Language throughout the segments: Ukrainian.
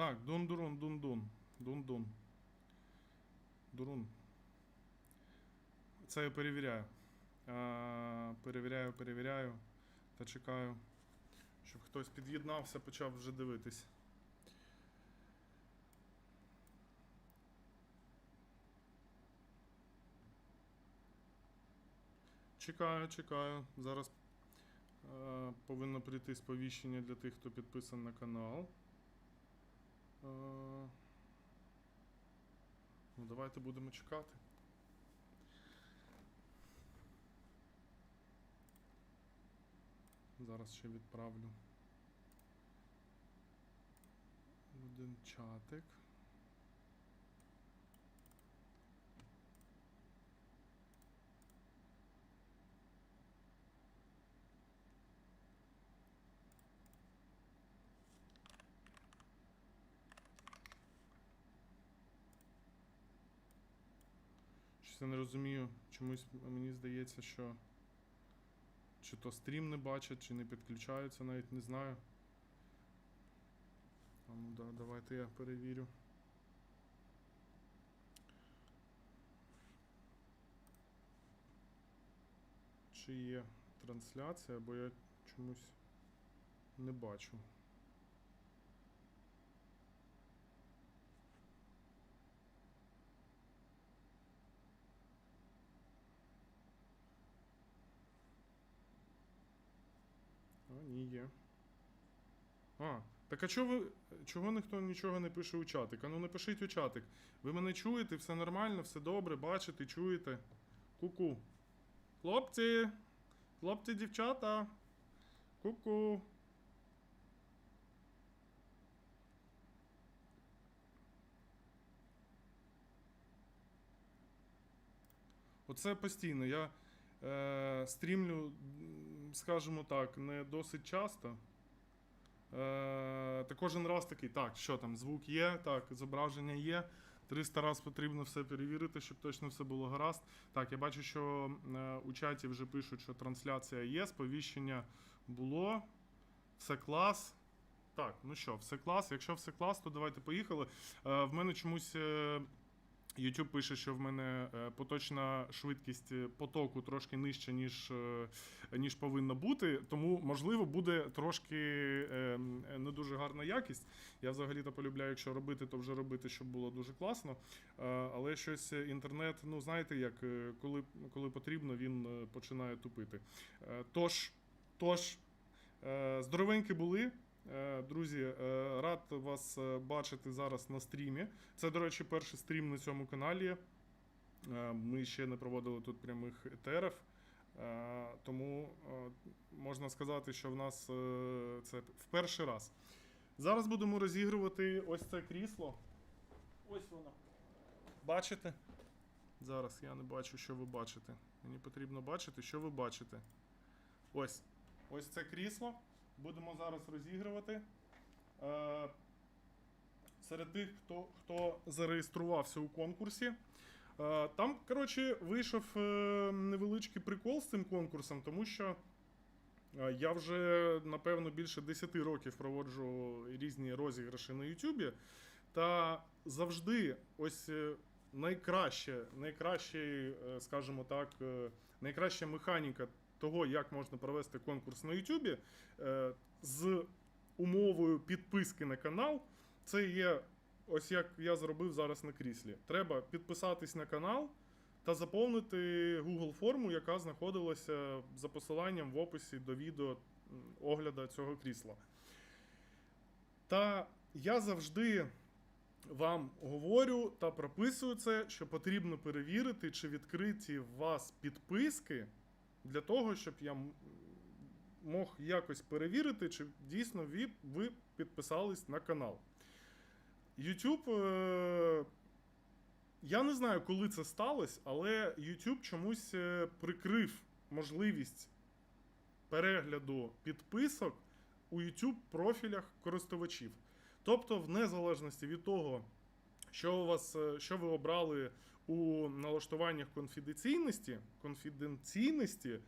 Так, дун-дурун, дун-дун. Дун-дун. Дурун. Це я перевіряю. А, перевіряю, перевіряю. Та чекаю, щоб хтось під'єднався, почав вже дивитись. Чекаю, чекаю. Зараз е, повинно прийти сповіщення для тих, хто підписаний на канал. Е, ну, давайте будемо чекати. Зараз ще відправлю. Один чатик. Щось не розумію, чомусь мені здається, що чи то стрім не бачать, чи не підключаються, навіть не знаю. А ну да, давайте я перевірю. Чи є трансляція, бо я чомусь не бачу. Є. А, так а чого ви. Чого ніхто нічого не пише у чатик? А ну напишіть у чатик. Ви мене чуєте, все нормально, все добре, бачите, чуєте. Ку-ку. Хлопці! Хлопці, дівчата. Ку-ку. Оце постійно. Я стрімлю, скажімо так, не досить часто. Е, та кожен раз такий, так, що там, звук є, так, зображення є. 300 раз потрібно все перевірити, щоб точно все було гаразд. Так, я бачу, що е, у чаті вже пишуть, що трансляція є, сповіщення було. Все клас. Так, ну що, все клас. Якщо все клас, то давайте поїхали. Е, в мене чомусь. YouTube пише, що в мене е, поточна швидкість е, потоку трошки нижча, ніж, е, ніж повинна бути. Тому, можливо, буде трошки не дуже гарна якість. Я взагалі-то полюбляю, якщо робити, то вже робити, щоб було дуже класно. Але щось інтернет, ну знаєте, як коли, коли потрібно, він починає тупити. Тож, тож, здоровенькі були. Е, Друзі, е, рад вас е, бачити зараз на стрімі. Це, до речі, перший стрім на цьому каналі. Ми ще не проводили тут прямих етерів. Тому можна сказати, що в нас це в перший раз. Зараз будемо розігрувати ось це крісло. Ось воно. Бачите? Зараз я не бачу, що ви бачите. Мені потрібно бачити, що ви бачите. Ось. Ось це крісло. Будемо зараз розігрувати. Е, серед тих, хто, хто зареєструвався у конкурсі. Е, там, коротше, вийшов е, невеличкий прикол з цим конкурсом, тому що я вже, напевно, більше 10 років проводжу різні розіграші на Ютубі. Та завжди ось найкраще, найкраще, скажімо так, найкраща механіка того, як можна провести конкурс на Ютубі е, з умовою підписки на канал, це є ось як я зробив зараз на кріслі. Треба підписатись на канал та заповнити Google форму, яка знаходилася за посиланням в описі до відео огляду цього крісла. Та я завжди вам говорю та прописую це, що потрібно перевірити, чи відкриті у вас підписки для того, щоб я мог якось перевірити, чи дійсно ви, ви підписались на канал. YouTube. Е- я не знаю, коли це сталося, але YouTube чомусь е, прикрив можливість перегляду підписок у YouTube профілях користувачів. Тобто, в незалежності від того, що у вас, е, що ви обрали у налаштуваннях конфіденційності, конфіденційності,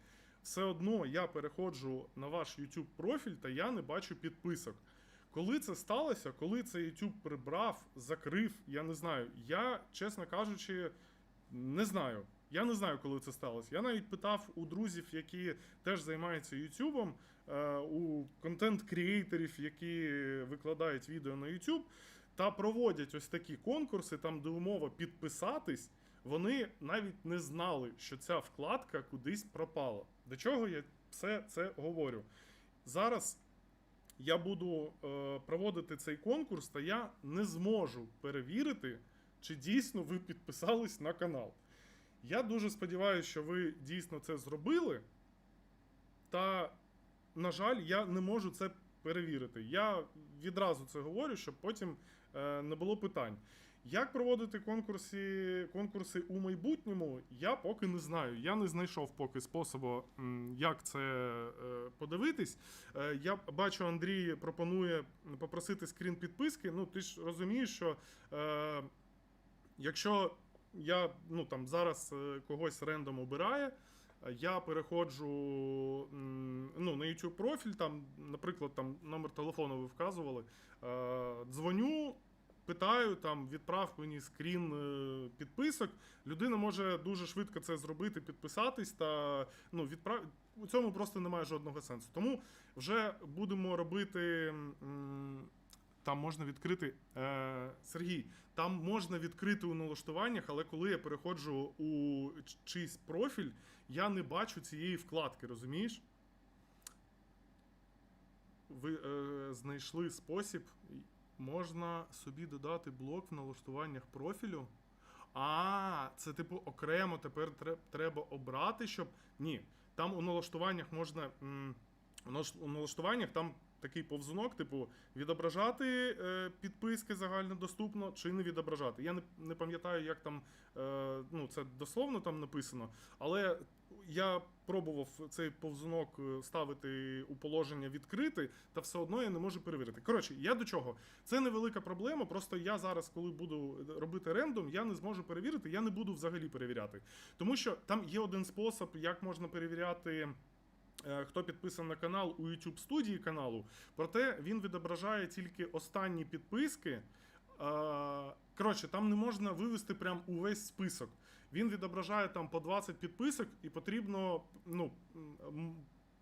все одно я переходжу на ваш YouTube профіль та я не бачу підписок. Коли це сталося, коли це YouTube прибрав, закрив, я не знаю. Я, чесно кажучи, не знаю. Я не знаю, коли це сталося. Я навіть питав у друзів, які теж займаються Ютубом, е, у контент-кріейторів, які викладають відео на YouTube, та проводять ось такі конкурси, там де умова підписатись. Вони навіть не знали, що ця вкладка кудись пропала. До чого я все це говорю? Зараз я буду е, проводити цей конкурс, та я не зможу перевірити, чи дійсно ви підписались на канал. Я дуже сподіваюся, що ви дійсно це зробили. Та, на жаль, я не можу це перевірити. Я відразу це говорю, щоб потім е, не було питань. Як проводити конкурси, конкурси у майбутньому, я поки не знаю. Я не знайшов поки способу, як це е, подивитись. Е, Я бачу, Андрій пропонує попросити скрін підписки. Ну, ти ж розумієш, що якщо я ну, там, зараз когось рендом обирає, я переходжу ну, на YouTube профіль, там, наприклад, там номер телефону ви вказували, е, дзвоню. Питаю, там відправ мені скрін е, підписок. Людина може дуже швидко це зробити, підписатись та ну, відправ... у цьому просто немає жодного сенсу. Тому вже будемо робити. Там можна відкрити е, Сергій. Там можна відкрити у налаштуваннях, але коли я переходжу у чийсь профіль, я не бачу цієї вкладки, розумієш? Ви е, знайшли спосіб, можна собі додати блок в налаштуваннях профілю. А, це типу окремо тепер треба обрати, щоб. Ні. Там у налаштуваннях можна. у налаштуваннях там такий повзунок, типу, відображати е, підписки загальнодоступно чи не відображати. Я не, не пам'ятаю, як там е, ну, це дословно там написано, але я пробував цей повзунок е, ставити у положення відкрити, та все одно я не можу перевірити. Коротше, я до чого? Це невелика проблема. Просто я зараз, коли буду робити рендом, я не зможу перевірити, я не буду взагалі перевіряти. Тому що там є один спосіб, як можна перевіряти. Е, Хто підписаний на канал у YouTube студії каналу, проте він відображає тільки останні підписки. Коротше, там не можна вивести прям увесь список. Він відображає там по 20 підписок, і потрібно ну,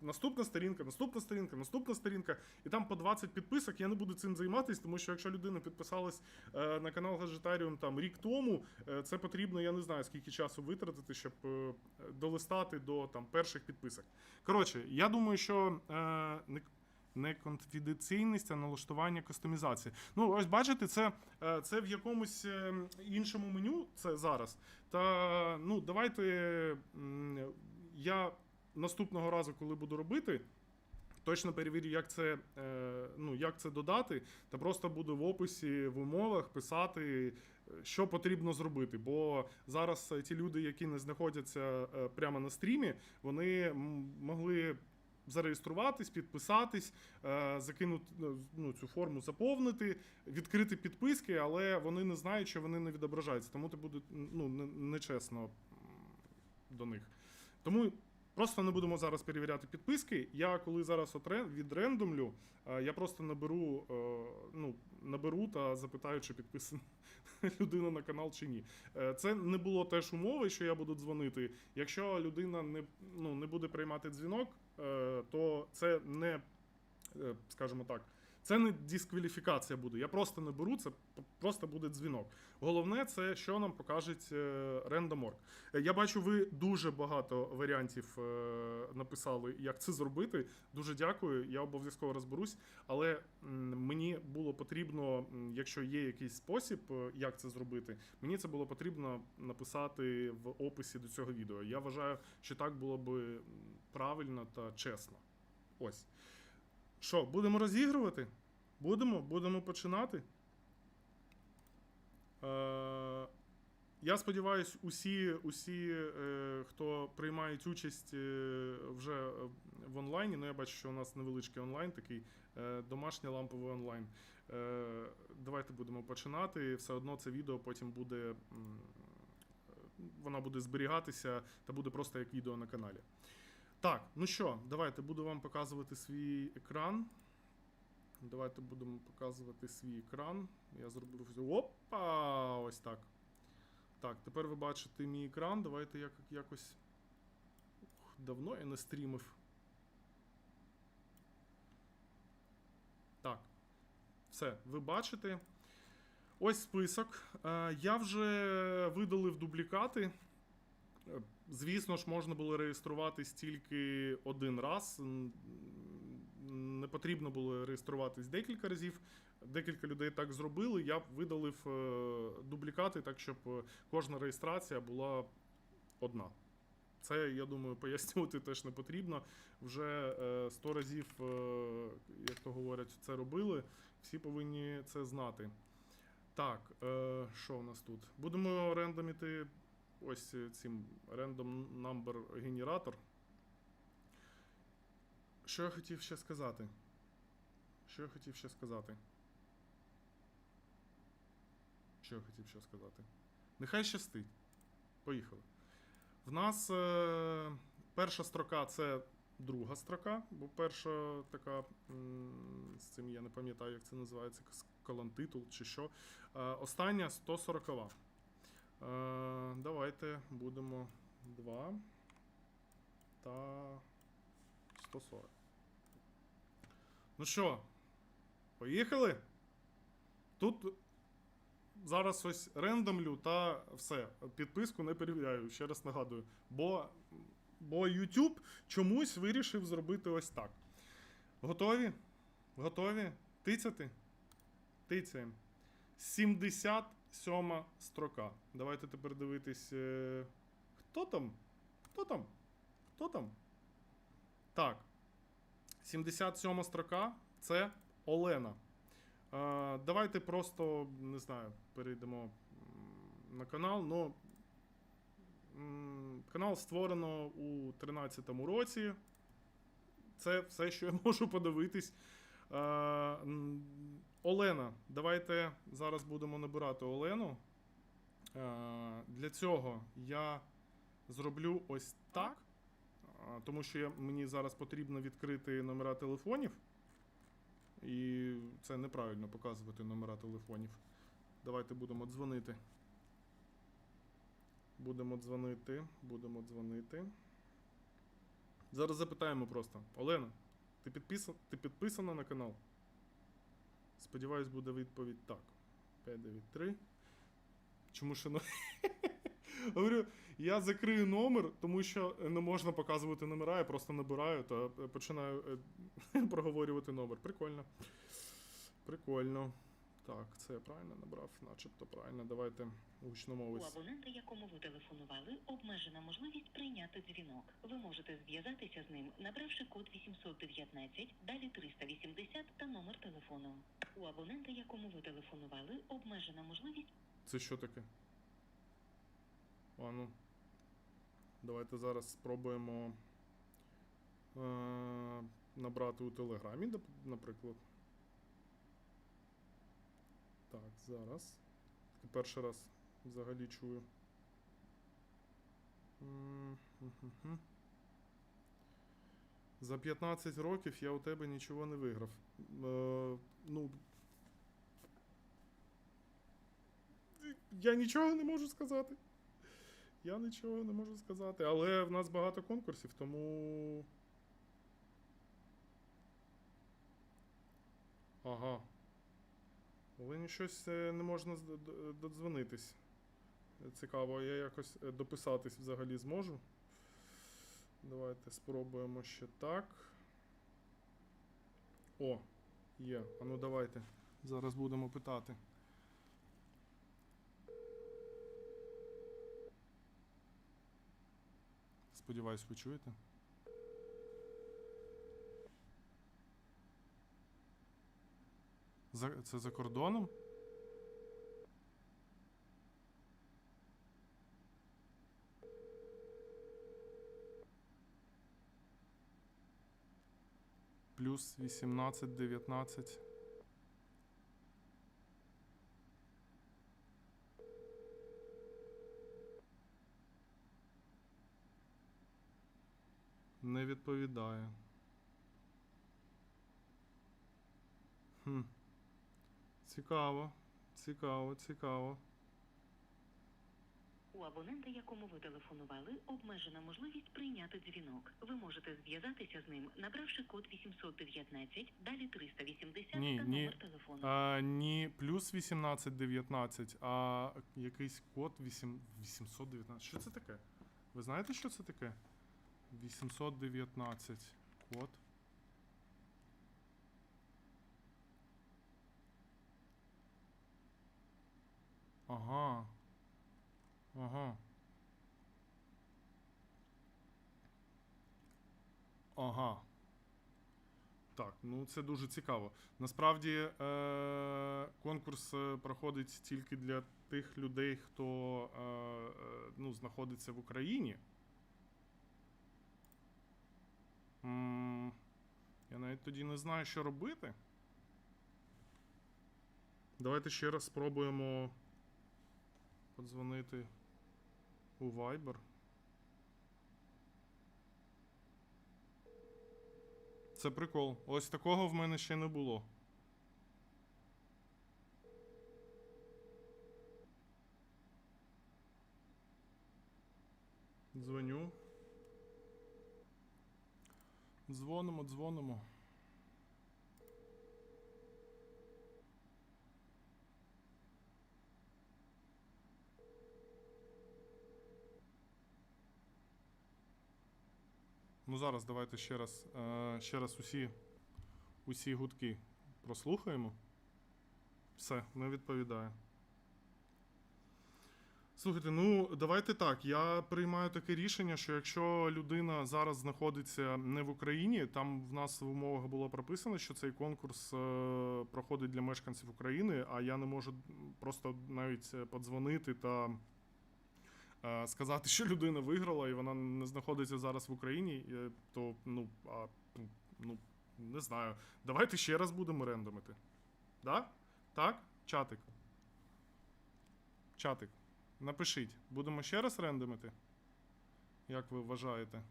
наступна сторінка, наступна сторінка, наступна сторінка, і там по 20 підписок. Я не буду цим займатися, тому що якщо людина підписалась е, на канал Гаджетаріум там рік тому, е, це потрібно, я не знаю, скільки часу витратити, щоб е, долистати до там перших підписок. Коротше, я думаю, що не. Не конфіденційність, а налаштування кастомізації. Ну, ось бачите, це, це в якомусь іншому меню, це зараз. Та ну, давайте я наступного разу, коли буду робити, точно перевірю, як це, е, ну, як це додати, та просто буду в описі, в умовах писати, е, що потрібно зробити. Бо зараз е, ті люди, які не знаходяться прямо на стрімі, вони могли. Зареєструватись, підписатись, закинути ну, цю форму, заповнити, відкрити підписки, але вони не знають, що вони не відображаються. Тому це буде ну, нечесно до них. Тому просто не будемо зараз перевіряти підписки. Я коли зараз відрендомлю, е, я просто наберу, е, ну, наберу та запитаю, чи підписана людина на канал чи ні. Е, Це не було теж умови, що я буду дзвонити. Якщо людина не, ну, не буде приймати дзвінок, то це не, скажімо так. Це не дискваліфікація буде. Я просто не беру, це просто буде дзвінок. Головне, це що нам покаже рендоморг. Я бачу, ви дуже багато варіантів е, написали, як це зробити. Дуже дякую. Я обов'язково розберусь. Але мені було потрібно, якщо є якийсь спосіб, е, як це зробити, мені це було потрібно написати в описі до цього відео. Я вважаю, що так було би правильно та чесно. Ось. Що, будемо розігрувати? Будемо, будемо починати. Е, я сподіваюся, усі, усі е, хто приймають участь е, вже е, в онлайні. Ну, я бачу, що у нас невеличкий онлайн, такий е, домашній ламповий онлайн. Е, давайте будемо починати. Все одно це відео потім буде. е, буде зберігатися та буде просто як відео на каналі. Так, ну що, давайте буду вам показувати свій екран. Давайте будемо показувати свій екран. Я зробив. Опа! Ось так. Так, тепер ви бачите мій екран. Давайте як, якось. Ух, Давно я не стрімив. Так. Все, ви бачите. Ось список. Е, Я вже видалив дублікати. Звісно ж, можна було реєструватись тільки один раз. Не потрібно було реєструватись декілька разів. Декілька людей так зробили. Я видалив е, дублікати так, щоб кожна реєстрація була одна. Це, я думаю, пояснювати теж не потрібно. Вже е, 100 разів, е, як то говорять, це робили. Всі повинні це знати. Так, що у нас тут? Будемо рендоміти ось е, цим random number генератор. Що я хотів ще сказати? Що я хотів ще сказати? Що я хотів ще сказати? Нехай щастить. Поїхали. В нас е, перша строка це друга строка, бо перша така з цим я не пам'ятаю, як це називається, колонтитул чи що. Е, остання 140. Е, давайте будемо 2 та 140. Ну що, поїхали? Тут зараз ось рендомлю та все. Підписку не перевіряю, ще раз нагадую. Бо, бо YouTube чомусь вирішив зробити ось так. Готові? Готові? Тицяти? Тицяємо. 77 строка. Давайте тепер дивитись. е, Хто там? Хто там? Хто там? Так. 77 строка це Олена. Е, давайте просто, не знаю, перейдемо на канал. Ну, канал створено у 13-му році. Це все, що я можу подивитись. Е, Олена, давайте зараз будемо набирати Олену. Е, для цього я зроблю ось так. А, Тому що я, мені зараз потрібно відкрити номера телефонів. І це неправильно показувати номера телефонів. Давайте будемо дзвонити. Будемо дзвонити. Будемо дзвонити. Зараз запитаємо просто. Олена, ти, підписан, ти підписана на канал? Сподіваюсь, буде відповідь так. 593. Чому ще. Говорю, я закрию номер, тому що не можна показувати номера, я просто набираю та е, починаю е, проговорювати номер. Прикольно. Прикольно. Так, це я правильно набрав, начебто правильно. Давайте гучномовий. У абонента, якому ви телефонували, обмежена можливість прийняти дзвінок. Ви можете зв'язатися з ним, набравши код 819, далі 380 та номер телефону. У абонента, якому ви телефонували, обмежена можливість Це що таке? А ну. Давайте зараз спробуємо е- набрати у Телеграмі, наприклад. Так, зараз. Перший раз взагалі чую. За 15 років я у тебе нічого не виграв. Е, ну, я нічого не можу сказати. Я нічого не можу сказати, але в нас багато конкурсів, тому. Ага. Олені щось е, не можна додзвонитись. Цікаво, я якось е, дописатись взагалі зможу. Давайте спробуємо ще так. О, є. А ну давайте. Зараз будемо питати. Сподіваюсь, ви чуєте. За, це за кордоном? Плюс 18, 19. Не відповідає. Хм. Цікаво. Цікаво, цікаво. У абонента, якому ви телефонували, обмежена можливість прийняти дзвінок. Ви можете зв'язатися з ним, набравши код 819, далі 380 Ні, та ні. номер телефону. А, не плюс 1819, а якийсь код 8, 819. Що це таке? Ви знаєте, що це таке? 819 код. Ага. Ага. Ага. Так, ну це дуже цікаво. Насправді е- конкурс е, проходить тільки для тих людей, хто е- е, ну, знаходиться в Україні. м я навіть тоді не знаю, що робити. Давайте ще раз спробуємо подзвонити у Viber. Це прикол. Ось такого в мене ще не було. Дзвоню. Дзвонимо, дзвонимо. Ну зараз давайте ще раз, е, ще раз усі, усі гудки прослухаємо. Все, не відповідає. Слухайте, ну давайте так. Я приймаю таке рішення, що якщо людина зараз знаходиться не в Україні, там в нас в умовах було прописано, що цей конкурс е, проходить для мешканців України, а я не можу просто навіть е, подзвонити та сказати, що людина виграла і вона не знаходиться зараз в Україні, е, то ну, а, ну не знаю. Давайте ще раз будемо рендомити. Да? Так? Чатик. Чатик. Напишіть, будемо ще раз рендомити? Як ви вважаєте?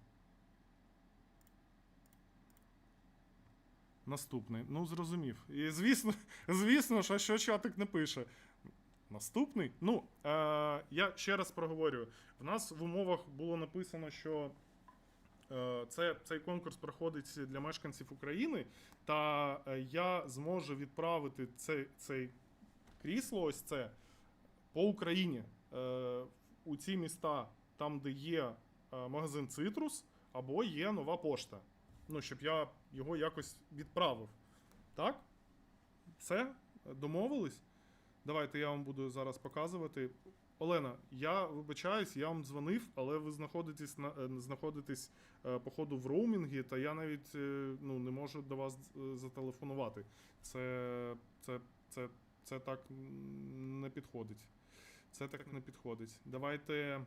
Наступний. Ну, зрозумів. І звісно, звісно, що, що чатик не пише. Наступний? Ну, е, я ще раз проговорюю. В нас в умовах було написано, що е, це, цей конкурс проходить для мешканців України, та е, я зможу відправити цей, цей крісло, ось це, по Україні. Е, у ці міста, там, де є е, магазин Цитрус, або є нова пошта. Ну, щоб я його якось відправив. Так? Все? Домовились? Давайте я вам буду зараз показувати. Олена, я вибачаюсь, я вам дзвонив, але ви знаходитесь на е, знаходитесь е, походу в роумінгі, та я навіть е, ну, не можу до вас зателефонувати. Це, це, це, це так не підходить. Це так не підходить. Давайте,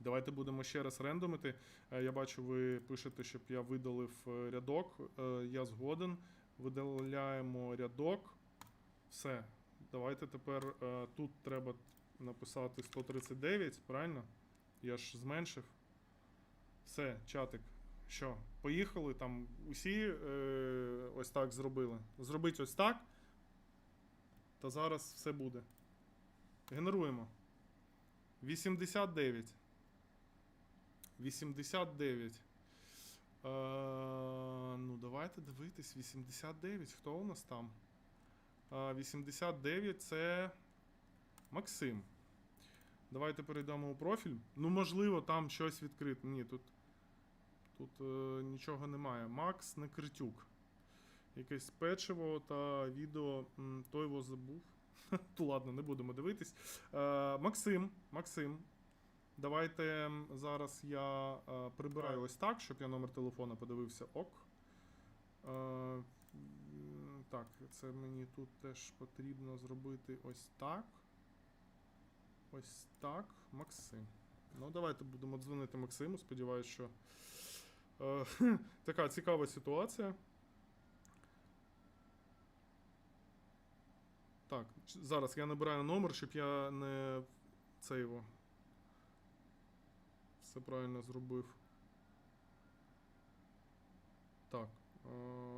давайте будемо ще раз рендомити. Я бачу, ви пишете, щоб я видалив рядок. Я згоден. Видаляємо рядок. Все. Давайте тепер е, тут треба написати 139, правильно? Я ж зменшив. Все, чатик. Що, поїхали? Там усі е, ось так зробили. Зробіть ось так. Та зараз все буде. Генеруємо. 89. 89. Е, ну, давайте дивитись. 89. Хто у нас там? Е, 89 це Максим. Давайте перейдемо у профіль. Ну, можливо, там щось відкрите. Ні, тут, тут е, нічого немає. Макс Некритюк. Якесь печиво та відео. Той його забув. То ладно, не будемо дивитись. Е, Максим, Максим. Давайте зараз я е, прибираю ось так, щоб я номер телефона подивився. Ок. Е, так, це мені тут теж потрібно зробити ось так. Ось так. Максим. Ну, давайте будемо дзвонити Максиму. Сподіваюсь, що е, така цікава ситуація. Так, зараз я набираю номер, щоб я не це його. Все правильно зробив. Так. е,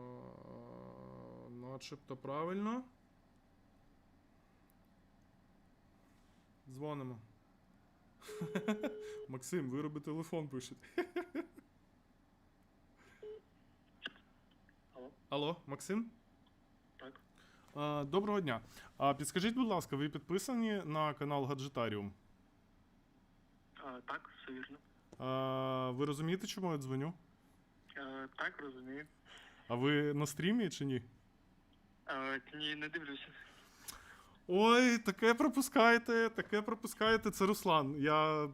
Начебто правильно. Дзвонимо. Максим, вироби телефон пишуть. Алло, Алло, Максим? так. А, доброго дня. А підскажіть, будь ласка, ви підписані на канал Гаджетаріум? А, так, все вірно. А, ви розумієте, чому я дзвоню? А, так, розумію. А ви на стрімі чи ні? А, ні, не дивлюся. Ой, таке пропускаєте, таке пропускаєте. Це Руслан. Я е,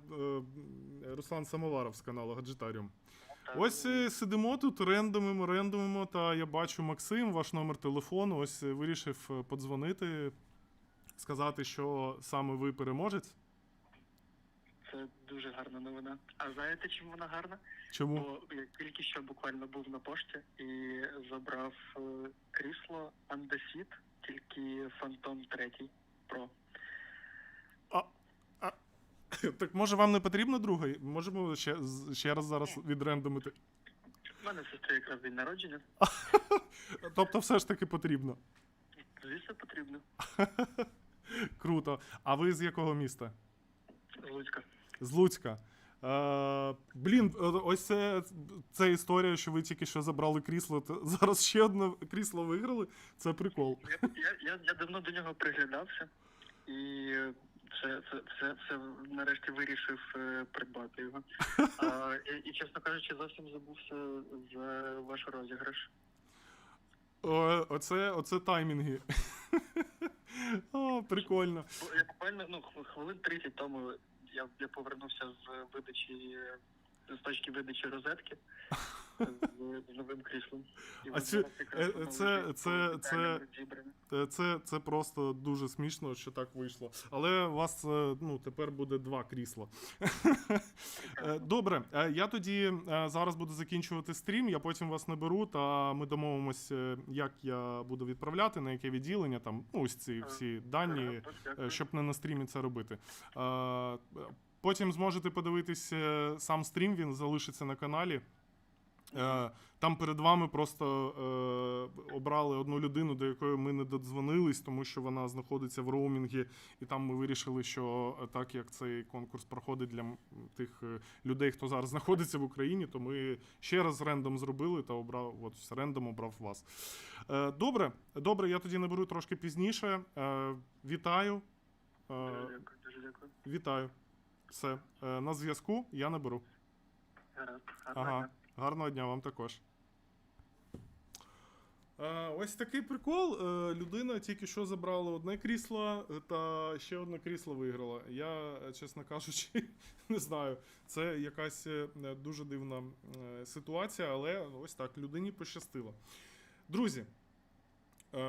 Руслан Самоваров з каналу Гаджетаріум. Ось е, сидимо тут, рендомимо, рендомимо, та я бачу Максим, ваш номер телефону. Ось е, вирішив е, подзвонити, сказати, що саме ви переможець. Це дуже гарна новина. А знаєте, чим вона гарна? Чому? Бо я тільки що буквально був на пошті і забрав е, крісло Андесіт, тільки Фантом 3 Pro. Так може вам не потрібно другий? Можемо ще, ще раз зараз відрендомити. У мене сестри якраз день народження. Тобто, все ж таки потрібно. Звісно, потрібно. Круто. А ви з якого міста? З Луцька. З Луцька. Е, блін, е, ось це, це історія, що ви тільки що забрали крісло. та Зараз ще одне крісло виграли. Це прикол. Я, я, я, давно до нього приглядався і все, все, все, все нарешті вирішив е, придбати його. А, і, і, чесно кажучи, зовсім забувся за ваш розіграш. О, оце, оце таймінги. О, прикольно. Я буквально ну, хвилин 30 тому я, я повернувся з видачі з точки видачі розетки з, новим кріслом. А це- е, це- це- це- деталям розібране. Е, Це, це просто дуже смішно, що так вийшло. Але у вас е, ну, тепер буде два крісла. Е, Добре, я тоді зараз буду закінчувати стрім, я потім вас наберу, та ми домовимося, е, як я буду відправляти, на яке відділення, там, ну, ось ці всі дані, щоб не на стрімі це робити. Потім зможете подивитись сам стрім, він залишиться на каналі. Е, Там перед вами просто е, обрали одну людину, до якої ми не додзвонились, тому що вона знаходиться в роумінгі, і там ми вирішили, що е, так як цей конкурс проходить для тих е, людей, хто зараз знаходиться в Україні, то ми ще раз рендом зробили та обрав от рендом обрав вас. Е, Добре, добре, я тоді наберу трошки пізніше. Е, Вітаю. Е, Дуже дякую. Вітаю. Все. Е, На зв'язку я наберу. Ага. Гарного дня вам також. Е, ось такий прикол. Е, людина тільки що забрала одне крісло, е, та ще одне крісло виграла. Я, чесно кажучи, не знаю. Це якась дуже дивна ситуація, але ось так, людині пощастило. Друзі,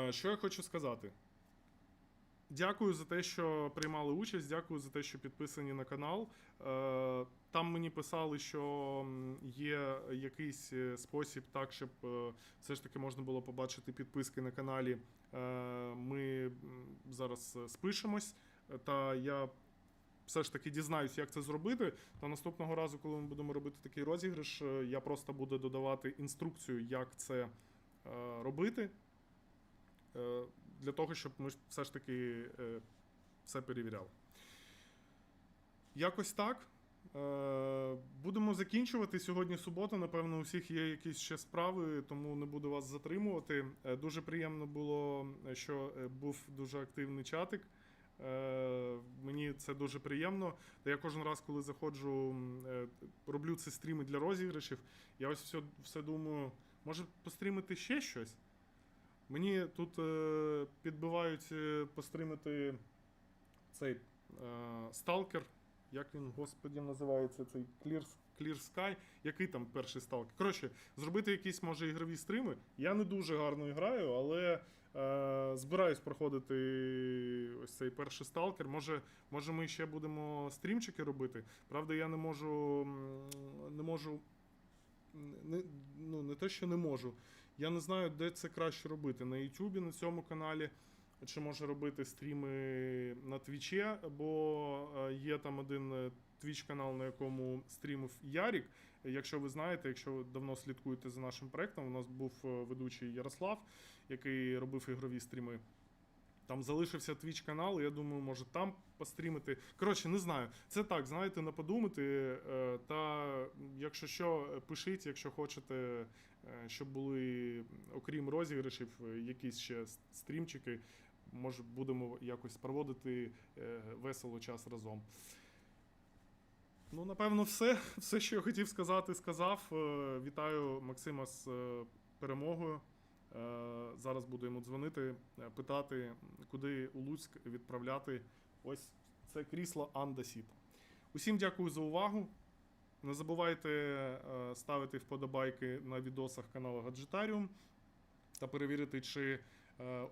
що я хочу сказати. Дякую за те, що приймали участь. Дякую за те, що підписані на канал. Там мені писали, що є якийсь е, спосіб, так, щоб е, все ж таки можна було побачити підписки на каналі. Е, Ми зараз спишемось, та я все ж таки дізнаюсь, як це зробити. Та наступного разу, коли ми будемо робити такий розіграш, я просто буду додавати інструкцію, як це робити. Для того, щоб ми все ж таки все перевіряли. Якось так. Е, Будемо закінчувати. Сьогодні субота. Напевно, у всіх є якісь ще справи, тому не буду вас затримувати. Е, Дуже приємно було, е, що був дуже активний чатик. Мені це дуже приємно. Я кожен раз, коли заходжу, роблю ці стріми для розіграшів, я ось все, все думаю, може пострімити ще щось? Мені тут підбивають пострімити цей сталкер. Як він, господі, називається цей Clear, Clear Sky. Який там перший сталкер? Коротше, зробити якісь, може, ігрові стріми. Я не дуже гарно граю, але е, збираюсь проходити ось цей перший сталкер. Може, може, ми ще будемо стрімчики робити. Правда, я не можу. Не можу. Не, ну, не те, що не можу. Я не знаю, де це краще робити. На Ютубі, на цьому каналі, чи може робити стріми на Твічі, бо е, є там один твіч канал, на якому стрімив Ярік. Якщо ви знаєте, якщо ви давно слідкуєте за нашим проектом, у нас був е, ведучий Ярослав, який робив ігрові стріми. Там залишився Twitch канал, я думаю, може там пострімити. Коротше, не знаю. Це так, знаєте, не подумати. е, Та якщо що, пишіть, якщо хочете, е, щоб були, окрім розіграшів, е, якісь ще стрімчики. Може, будемо якось проводити е, весело час разом. Ну, напевно, все. Все, що я хотів сказати, сказав. Е, Вітаю Максима з е, перемогою. Зараз буду йому дзвонити, питати, куди у Луцьк відправляти ось це крісло Андасіт. Усім дякую за увагу. Не забувайте ставити вподобайки на відосах каналу Гаджетаріум та перевірити, чи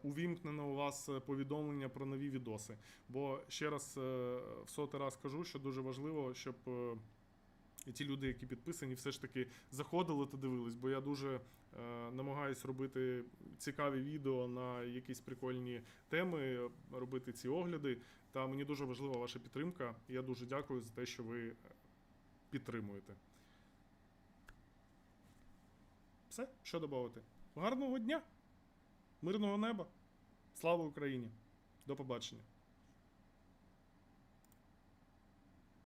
увімкнено у вас е, повідомлення про нові відоси. Бо ще раз е, в сотий раз кажу, що дуже важливо, щоб е, і ті люди, які підписані, все ж таки заходили та дивились, бо я дуже е, намагаюсь робити цікаві відео на якісь прикольні теми, робити ці огляди. Та мені дуже важлива ваша підтримка. Я дуже дякую за те, що ви е, підтримуєте. Все, що додати? Гарного дня! Мирного неба! Слава Україні! До побачення!